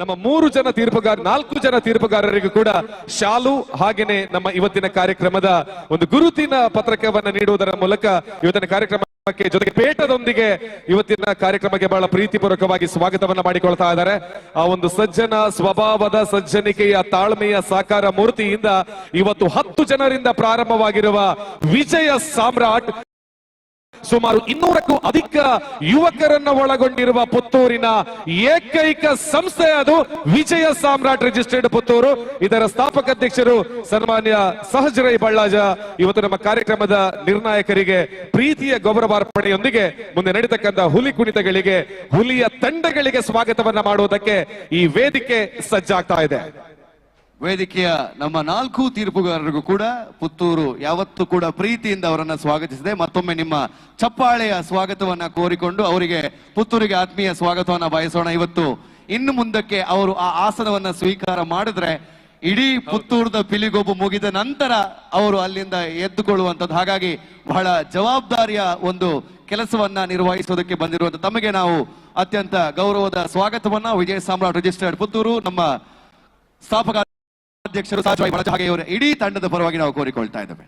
ನಮ್ಮ ಮೂರು ಜನ ತೀರ್ಪುಗಾರ, ನಾಲ್ಕು ಜನ ತೀರ್ಪುಗಾರರಿಗೂ ಕೂಡ ಶಾಲು ಹಾಗೇನೆ ನಮ್ಮ ಇವತ್ತಿನ ಕಾರ್ಯಕ್ರಮದ ಒಂದು ಗುರುತಿನ ಪತ್ರಕವನ್ನ ನೀಡುವುದರ ಮೂಲಕ ಇವತ್ತಿನ ಕಾರ್ಯಕ್ರಮಕ್ಕೆ ಜೊತೆಗೆ ಪೇಟದೊಂದಿಗೆ ಇವತ್ತಿನ ಕಾರ್ಯಕ್ರಮಕ್ಕೆ ಬಹಳ ಪ್ರೀತಿಪೂರ್ವಕವಾಗಿ ಸ್ವಾಗತವನ್ನ ಮಾಡಿಕೊಳ್ತಾ ಇದ್ದಾರೆ. ಆ ಒಂದು ಸಜ್ಜನ ಸ್ವಭಾವದ ಸಜ್ಜನಿಕೆಯ ತಾಳ್ಮೆಯ ಸಾಕಾರ ಮೂರ್ತಿಯಿಂದ ಇವತ್ತು ಹತ್ತು ಜನರಿಂದ ಪ್ರಾರಂಭವಾಗಿರುವ ವಿಜಯ ಸಾಮ್ರಾಟ್ ಸುಮಾರು ಇನ್ನೂರಕ್ಕೂ ಅಧಿಕ ಯುವಕರನ್ನ ಒಳಗೊಂಡಿರುವ ಪುತ್ತೂರಿನ ಏಕೈಕ ಸಂಸ್ಥೆ ಅದು ವಿಜಯ ಸಾಮ್ರಾಟ್ ರಿಜಿಸ್ಟರ್ಡ್ ಪುತ್ತೂರು. ಇದರ ಸ್ಥಾಪಕ ಅಧ್ಯಕ್ಷರು ಸನ್ಮಾನ್ಯ ಸಹಜರೈ ಬಳ್ಳಾಜ. ಇವತ್ತು ನಮ್ಮ ಕಾರ್ಯಕ್ರಮದ ನಿರ್ಣಾಯಕರಿಗೆ ಪ್ರೀತಿಯ ಗೌರವಾರ್ಪಣೆಯೊಂದಿಗೆ ಮುಂದೆ ನಡೀತಕ್ಕಂಥ ಹುಲಿ ಕುಣಿತಗಳಿಗೆ, ಹುಲಿಯ ತಂಡಗಳಿಗೆ ಸ್ವಾಗತವನ್ನ ಮಾಡುವುದಕ್ಕೆ ಈ ವೇದಿಕೆ ಸಜ್ಜಾಗ್ತಾ ಇದೆ. ವೇದಿಕೆಯ ನಮ್ಮ ನಾಲ್ಕು ತೀರ್ಪುಗಾರರಿಗೂ ಕೂಡ ಪುತ್ತೂರು ಯಾವತ್ತೂ ಕೂಡ ಪ್ರೀತಿಯಿಂದ ಅವರನ್ನ ಸ್ವಾಗತಿಸಿದೆ. ಮತ್ತೊಮ್ಮೆ ನಿಮ್ಮ ಚಪ್ಪಾಳೆಯ ಸ್ವಾಗತವನ್ನ ಕೋರಿಕೊಂಡು ಅವರಿಗೆ ಪುತ್ತೂರಿಗೆ ಆತ್ಮೀಯ ಸ್ವಾಗತವನ್ನ ಬಯಸೋಣ. ಇವತ್ತು ಇನ್ನು ಮುಂದಕ್ಕೆ ಅವರು ಆ ಆಸನವನ್ನ ಸ್ವೀಕಾರ ಮಾಡಿದ್ರೆ ಇಡೀ ಪುತ್ತೂರದ ಪಿಲಿಗೊಬ್ಬು ಮುಗಿದ ನಂತರ ಅವರು ಅಲ್ಲಿಂದ ಎದ್ದುಕೊಳ್ಳುವಂಥದ್ದು. ಹಾಗಾಗಿ ಬಹಳ ಜವಾಬ್ದಾರಿಯ ಒಂದು ಕೆಲಸವನ್ನ ನಿರ್ವಹಿಸೋದಕ್ಕೆ ಬಂದಿರುವಂತ ತಮಗೆ ನಾವು ಅತ್ಯಂತ ಗೌರವದ ಸ್ವಾಗತವನ್ನ ವಿಜಯ ಸಾಮ್ರಾಟ್ ರಿಜಿಸ್ಟರ್ಡ್ ಪುತ್ತೂರು ನಮ್ಮ ಸ್ಥಾಪಕ ಅಧ್ಯಕ್ಷರು ಸಹಜವಾಗಿ ಬಳಜ ಹಾಗೆ ಇವರು ಇಡೀ ತಂಡದ ಪರವಾಗಿ ನಾವು ಕೋರಿಕೊಳ್ತಾ ಇದ್ದೇವೆ.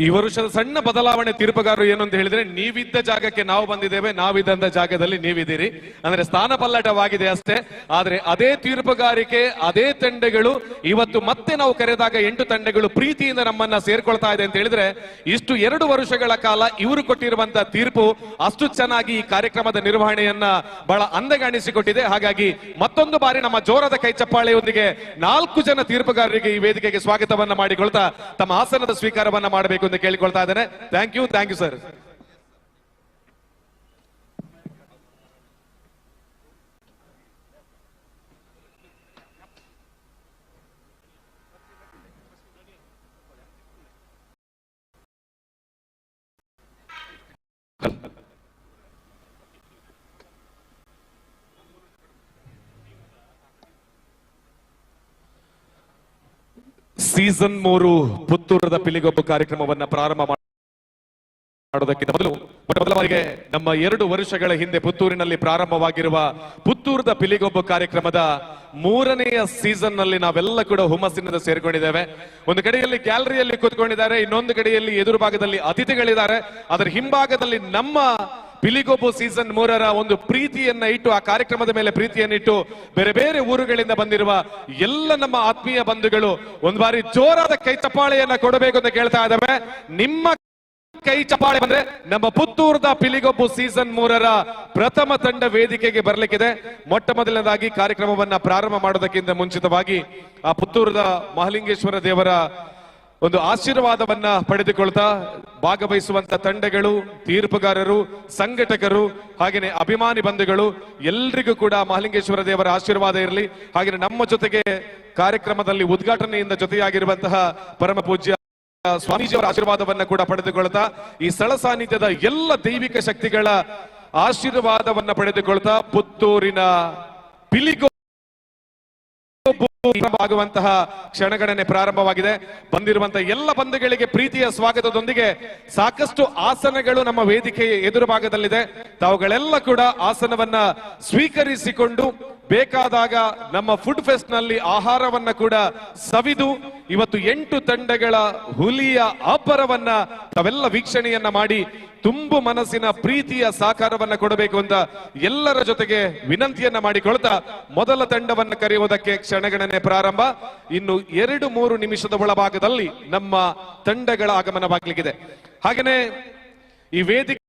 ಈ ವರ್ಷದ ಸಣ್ಣ ಬದಲಾವಣೆ ತೀರ್ಪುಗಾರರು ಏನು ಅಂತ ಹೇಳಿದ್ರೆ, ನೀವಿದ್ದ ಜಾಗಕ್ಕೆ ನಾವು ಬಂದಿದ್ದೇವೆ, ನಾವಿದ್ದಂತ ಜಾಗದಲ್ಲಿ ನೀವಿದ್ದೀರಿ. ಅಂದ್ರೆ ಸ್ಥಾನ ಪಲ್ಲಟವಾಗಿದೆ ಅಷ್ಟೇ. ಆದ್ರೆ ಅದೇ ತೀರ್ಪುಗಾರಿಕೆ, ಅದೇ ತಂಡಗಳು, ಇವತ್ತು ಮತ್ತೆ ನಾವು ಕರೆದಾಗ ಎಂಟು ತಂಡಗಳು ಪ್ರೀತಿಯಿಂದ ನಮ್ಮನ್ನ ಸೇರ್ಕೊಳ್ತಾ ಇದೆ ಅಂತ ಹೇಳಿದ್ರೆ, ಇಷ್ಟು ಎರಡು ವರ್ಷಗಳ ಕಾಲ ಇವರು ಕೊಟ್ಟಿರುವಂತ ತೀರ್ಪು ಅಷ್ಟು ಚೆನ್ನಾಗಿ ಈ ಕಾರ್ಯಕ್ರಮದ ನಿರ್ವಹಣೆಯನ್ನ ಬಹಳ ಅಂದಗಾಣಿಸಿಕೊಟ್ಟಿದೆ. ಹಾಗಾಗಿ ಮತ್ತೊಂದು ಬಾರಿ ನಮ್ಮ ಜೋರದ ಕೈ ಚಪ್ಪಾಳೆಯೊಂದಿಗೆ ನಾಲ್ಕು ಜನ ತೀರ್ಪುಗಾರರಿಗೆ ಈ ವೇದಿಕೆಗೆ ಸ್ವಾಗತವನ್ನ ಮಾಡಿಕೊಳ್ತಾ ತಮ್ಮ ಆಸನದ ಸ್ವೀಕಾರವನ್ನ ಮಾಡಬೇಕು. ಎಂದು ಕೇಳಿಕೊಳ್ತಾ ಇದ್ದೇನೆ. Thank you thank you sir season ಮೂರು ಪುತ್ತೂರದ ಪಿಲಿಗೊಬ್ಬ ಕಾರ್ಯಕ್ರಮವನ್ನ ಪ್ರಾರಂಭ ಮಾಡ- ಮಾಡೋದಕ್ಕಿಂತ ಮೊದಲು ಮೊದಲ ಬಾರಿಗೆ ನಮ್ಮ ಎರಡು ವರ್ಷಗಳ ಹಿಂದೆ ಪುತ್ತೂರಿನಲ್ಲಿ ಪ್ರಾರಂಭವಾಗಿರುವ ಪುತ್ತೂರದ ಪಿಲಿಗೊಬ್ಬ ಕಾರ್ಯಕ್ರಮದ ಮೂರನೆಯ ಸೀಸನ್ನಲ್ಲಿ ನಾವೆಲ್ಲ ಕೂಡ ಹುಮ್ಮಸ್ಸಿನಿಂದ ಸೇರ್ಕೊಂಡಿದ್ದೇವೆ. ಒಂದು ಕಡೆಯಲ್ಲಿ ಗ್ಯಾಲರಿಯಲ್ಲಿ ಕೂತ್ಕೊಂಡಿದ್ದಾರೆ, ಇನ್ನೊಂದು ಕಡೆಯಲ್ಲಿ ಎದುರು ಭಾಗದಲ್ಲಿ ಅತಿಥಿಗಳಿದ್ದಾರೆ. ಅದರ ಹಿಂಭಾಗದಲ್ಲಿ ನಮ್ಮ ಪಿಲಿಗೊಬ್ಬು ಸೀಸನ್ ಮೂರರ ಒಂದು ಪ್ರೀತಿಯನ್ನ ಇಟ್ಟು, ಆ ಕಾರ್ಯಕ್ರಮದ ಮೇಲೆ ಪ್ರೀತಿಯನ್ನಿಟ್ಟು ಬೇರೆ ಬೇರೆ ಊರುಗಳಿಂದ ಬಂದಿರುವ ಎಲ್ಲ ನಮ್ಮ ಆತ್ಮೀಯ ಬಂಧುಗಳು ಒಂದು ಬಾರಿ ಜೋರಾದ ಕೈ ಚಪ್ಪಾಳೆಯನ್ನ ಕೊಡಬೇಕು ಅಂತ ಕೇಳ್ತಾ ಇದ್ದಾವೆ. ನಿಮ್ಮ ಕೈ ಚಪ್ಪಾಳೆ ಬಂದ್ರೆ ನಮ್ಮ ಪುತ್ತೂರದ ಪಿಲಿಗೊಬ್ಬು ಸೀಸನ್ ಮೂರರ ಪ್ರಥಮ ತಂಡ ವೇದಿಕೆಗೆ ಬರಲಿಕ್ಕಿದೆ. ಮೊಟ್ಟ ಮೊದಲನೇದಾಗಿ ಕಾರ್ಯಕ್ರಮವನ್ನ ಪ್ರಾರಂಭ ಮಾಡೋದಕ್ಕಿಂತ ಮುಂಚಿತವಾಗಿ ಆ ಪುತ್ತೂರದ ಮಹಲಿಂಗೇಶ್ವರ ದೇವರ ಒಂದು ಆಶೀರ್ವಾದವನ್ನ ಪಡೆದುಕೊಳ್ತಾ ಭಾಗವಹಿಸುವಂತ ತಂಡಗಳು, ತೀರ್ಪುಗಾರರು, ಸಂಘಟಕರು, ಹಾಗೇನೆ ಅಭಿಮಾನಿ ಬಂಧುಗಳು, ಎಲ್ರಿಗೂ ಕೂಡ ಮಹಲಿಂಗೇಶ್ವರ ದೇವರ ಆಶೀರ್ವಾದ ಇರಲಿ. ಹಾಗೆ ನಮ್ಮ ಜೊತೆಗೆ ಕಾರ್ಯಕ್ರಮದಲ್ಲಿ ಉದ್ಘಾಟನೆಯಿಂದ ಜೊತೆಯಾಗಿರುವಂತಹ ಪರಮ ಪೂಜ್ಯ ಸ್ವಾಮೀಜಿಯವರ ಆಶೀರ್ವಾದವನ್ನ ಕೂಡ ಪಡೆದುಕೊಳ್ತಾ, ಈ ಸ್ಥಳ ಸಾನ್ನಿಧ್ಯದ ಎಲ್ಲ ದೈವಿಕ ಶಕ್ತಿಗಳ ಆಶೀರ್ವಾದವನ್ನ ಪಡೆದುಕೊಳ್ತಾ, ಪುತ್ತೂರಿನ ಪಿಲಿಗೋ ಆಗುವಂತಹ ಕ್ಷಣಗಣನೆ ಪ್ರಾರಂಭವಾಗಿದೆ. ಬಂದಿರುವಂತಹ ಎಲ್ಲ ಬಂಧುಗಳಿಗೆ ಪ್ರೀತಿಯ ಸ್ವಾಗತದೊಂದಿಗೆ ಸಾಕಷ್ಟು ಆಸನಗಳು ನಮ್ಮ ವೇದಿಕೆಯ ಎದುರು ಭಾಗದಲ್ಲಿದೆ ತಾವುಗಳೆಲ್ಲ ಕೂಡ ಆಸನವನ್ನ ಸ್ವೀಕರಿಸಿಕೊಂಡು ಬೇಕಾದಾಗ ನಮ್ಮ ಫುಡ್ ಫೆಸ್ಟ್ನಲ್ಲಿ ಆಹಾರವನ್ನ ಕೂಡ ಸವಿದು, ಇವತ್ತು ಎಂಟು ತಂಡಗಳ ಹುಲಿಯ ಅಬ್ಬರವನ್ನ ತಾವೆಲ್ಲ ವೀಕ್ಷಣೆಯನ್ನ ಮಾಡಿ ತುಂಬು ಮನಸ್ಸಿನ ಪ್ರೀತಿಯ ಸಾಕಾರವನ್ನ ಕೊಡಬೇಕು ಅಂತ ಎಲ್ಲರ ಜೊತೆಗೆ ವಿನಂತಿಯನ್ನ ಮಾಡಿಕೊಳ್ತಾ ಮೊದಲ ತಂಡವನ್ನ ಕರೆಯುವುದಕ್ಕೆ ಕ್ಷಣಗಣನೆ ಪ್ರಾರಂಭ. ಇನ್ನು ಎರಡು ಮೂರು ನಿಮಿಷದ ಒಳಭಾಗದಲ್ಲಿ ನಮ್ಮ ತಂಡಗಳ ಆಗಮನವಾಗಲಿಕ್ಕಿದೆ. ಹಾಗೇನೆ ಈ ವೇದಿಕೆ